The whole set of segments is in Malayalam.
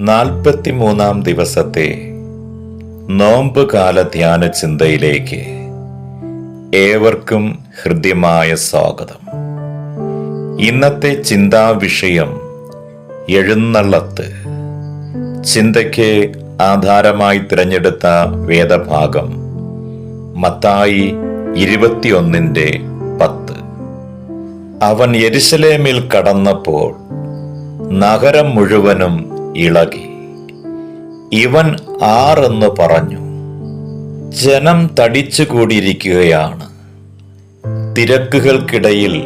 നാൽപ്പത്തിമൂന്നാം ദിവസത്തെ നോമ്പുകാല ധ്യാന ചിന്തയിലേക്ക് ഏവർക്കും ഹൃദ്യമായ സ്വാഗതം. ഇന്നത്തെ ചിന്താ വിഷയം എഴുന്നള്ളത്ത്. ചിന്തയ്ക്ക് ആധാരമായി തിരഞ്ഞെടുത്ത വേദഭാഗം മത്തായി ഇരുപത്തിയൊന്നിന്റെ പത്ത്. അവൻ യരിശലേമിൽ കടന്നപ്പോൾ നഗരം മുഴുവനും ഇളകി. ഇവൻ ആറെന്ന് പറഞ്ഞു ജനം തടിച്ചുകൂടിയിരിക്കുകയാണ്. തിരക്കുകൾക്കിടയിൽ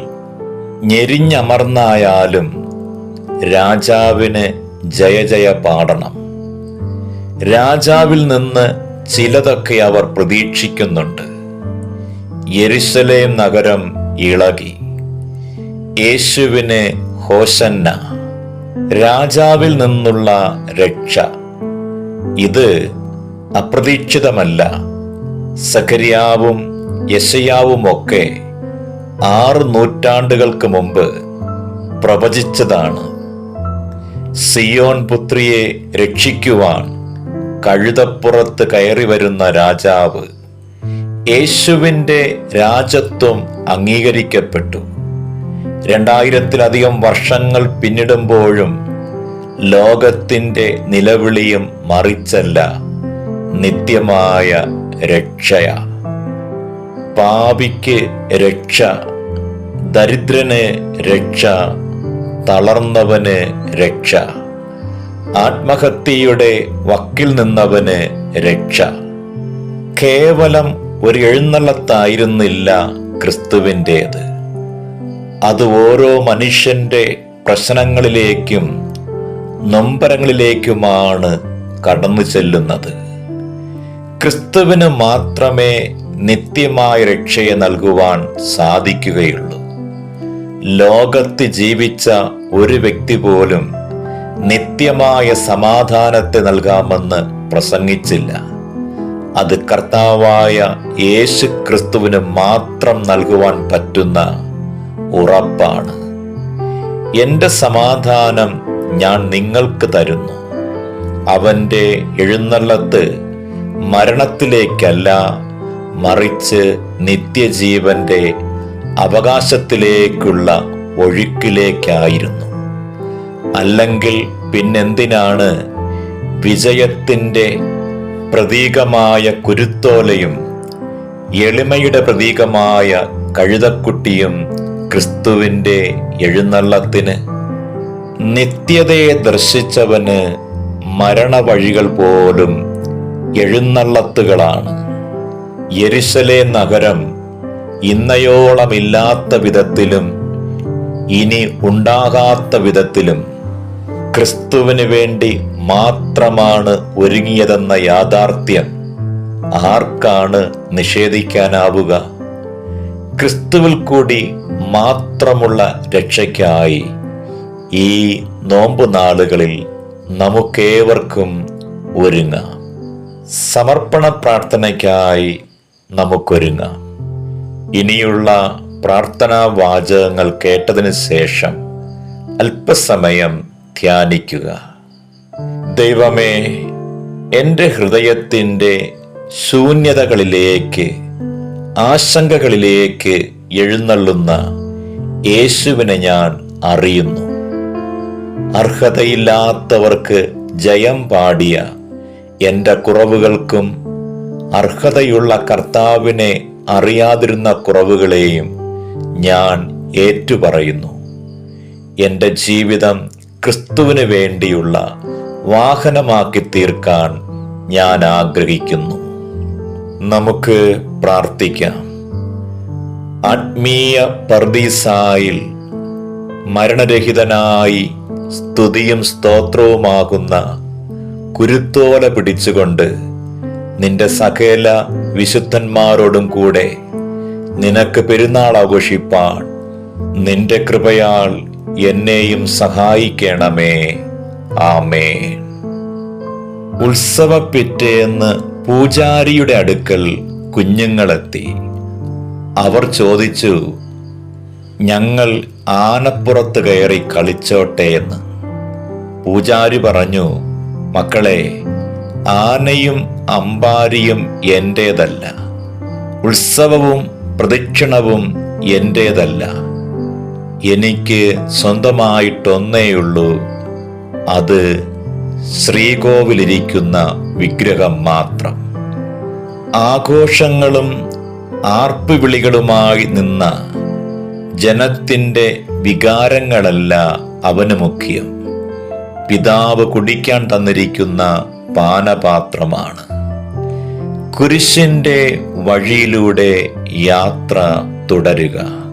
ഞെരിഞ്ഞമർന്നായാലും രാജാവിന് ജയജയ ജയ പാടണം. രാജാവിൽ നിന്ന് ചിലതൊക്കെ അവർ പ്രതീക്ഷിക്കുന്നുണ്ട്. യെരുസലേം നഗരം ഇളകി. യേശുവിനെ ഹോശന്ന. രാജാവിൽ നിന്നുള്ള രക്ഷ. ഇത് അപ്രതീക്ഷിതമല്ല. സഖരിയാവും യശയാവുമൊക്കെ ആറ് നൂറ്റാണ്ടുകൾക്ക് മുമ്പ് പ്രവചിച്ചതാണ്. സിയോൻ പുത്രിയെ രക്ഷിക്കുവാൻ കഴുതപ്പുറത്ത് കയറി വരുന്ന രാജാവ് യേശുവിന്റെ രാജത്വം അംഗീകരിക്കപ്പെട്ടു. രണ്ടായിരത്തിലധികം വർഷങ്ങൾ പിന്നിടുമ്പോഴും ലോകത്തിന്റെ നിലവിളിയും മറിച്ചല്ല നിത്യമായ രക്ഷയ. പാപിക്ക് രക്ഷ ദരിദ്രന് രക്ഷ തളർന്നവന് രക്ഷ ആത്മഹത്യയുടെ വക്കിൽ നിന്നവന് രക്ഷ. കേവലം ഒരു എഴുന്നള്ളത്തായിരുന്നില്ല ക്രിസ്തുവിന്റേത്. അത് ഓരോ മനുഷ്യന്റെ പ്രശ്നങ്ങളിലേക്കും നൊമ്പരങ്ങളിലേക്കുമാണ് കടന്നു ചെല്ലുന്നത്. ക്രിസ്തുവിന് മാത്രമേ നിത്യമായ രക്ഷയെ നൽകുവാൻ സാധിക്കുകയുള്ളൂ. ലോകത്ത് ജീവിച്ച ഒരു വ്യക്തി പോലും നിത്യമായ സമാധാനത്തെ നൽകാമെന്ന് പ്രസംഗിച്ചില്ല. അത് കർത്താവായ യേശു ക്രിസ്തുവിന് മാത്രം നൽകുവാൻ പറ്റുന്ന ഉറപ്പാണ്. എന്റെ സമാധാനം ഞാൻ നിങ്ങൾക്ക് തരുന്നു. അവന്റെ എഴുന്നള്ളത്ത് മരണത്തിലേക്കല്ല മറിച്ച് നിത്യജീവന്റെ അവകാശത്തിലേക്കുള്ള ഒഴുക്കിലേക്കായിരുന്നു. അല്ലെങ്കിൽ പിന്നെന്തിനാണ് വിജയത്തിന്റെ പ്രതീകമായ കുരുത്തോലയും എളിമയുടെ പ്രതീകമായ കഴുതക്കുട്ടിയും ക്രിസ്തുവിന്റെ എഴുന്നള്ളത്തിന് നിത്യതയെ ദർശിച്ചവന് മരണവഴികൾ പോലും എഴുന്നള്ളത്തുകളാണ്. യരിശലേ നഗരം ഇന്നയോളമില്ലാത്ത വിധത്തിലും ഇനി ഉണ്ടാകാത്ത വിധത്തിലും ക്രിസ്തുവിന് വേണ്ടി മാത്രമാണ് ഒരുങ്ങിയതെന്ന യാഥാർത്ഥ്യം ആർക്കാണ് നിഷേധിക്കാനാവുക? ക്രിസ്തുവിൽ കൂടി മാത്രമുള്ള രക്ഷയ്ക്കായി ഈ നോമ്പ് നാളുകളിൽ നമുക്കേവർക്കും ഒരുങ്ങാം. സമർപ്പണ പ്രാർത്ഥനയ്ക്കായി നമുക്കൊരുങ്ങാം. ഇനിയുള്ള പ്രാർത്ഥനാ വാചകങ്ങൾ കേട്ടതിന് ശേഷം അല്പസമയം ധ്യാനിക്കുക. ദൈവമേ എന്റെ ഹൃദയത്തിന്റെ ശൂന്യതകളിലേക്ക് ആശങ്കകളിലേക്ക് എഴുന്നള്ളുന്ന യേശുവിനെ ഞാൻ അറിയുന്നു. അർഹതയില്ലാത്തവർക്ക് ജയം പാടിയ എന്റെ കുറവുകൾക്കും അർഹതയുള്ള കർത്താവിനെ അറിയാതിരുന്ന കുറവുകളെയും ഞാൻ ഏറ്റുപറയുന്നു. എന്റെ ജീവിതം ക്രിസ്തുവിന് വേണ്ടിയുള്ള വാഹനമാക്കി തീർക്കാൻ ഞാൻ ആഗ്രഹിക്കുന്നു. നമുക്ക് പ്രാർത്ഥിക്കാം. ആത്മീയ പർദീസായിൽ മരണരഹിതനായി സ്തുതിയും സ്തോത്രവുമാകുന്ന കുരുത്തോല പിടിച്ചുകൊണ്ട് നിന്റെ സകല വിശുദ്ധന്മാരോടും കൂടെ നിനക്ക് പെരുന്നാൾ ആഘോഷിപ്പാൻ നിന്റെ കൃപയാൽ എന്നെയും സഹായിക്കണമേ. ആമേ ഉത്സവ പിറ്റേന്ന് പൂജാരിയുടെ അടുക്കൽ കുഞ്ഞുങ്ങളെത്തി. അവർ ചോദിച്ചു ഞങ്ങൾ ആനപ്പുറത്ത് കയറി കളിച്ചോട്ടെ എന്ന്. പൂജാരി പറഞ്ഞു മക്കളെ ആനയും അമ്പാരിയും എന്റേതല്ല ഉത്സവവും പ്രദക്ഷിണവും എന്റേതല്ല എനിക്ക് സ്വന്തമായിട്ടൊന്നേയുള്ളൂ. അത് ശ്രീകോവിലിരിക്കുന്ന വിഗ്രഹം മാത്രം. ആഘോഷങ്ങളും ആർപ്പുവിളികളുമായി നിന്ന ജനത്തിന്റെ വികാരങ്ങളല്ല അവന് മുഖ്യം. പിതാവ് കുടിക്കാൻ തന്നിരിക്കുന്ന പാനപാത്രമാണ്. കുരിശിന്റെ വഴിയിലൂടെ യാത്ര തുടരുക.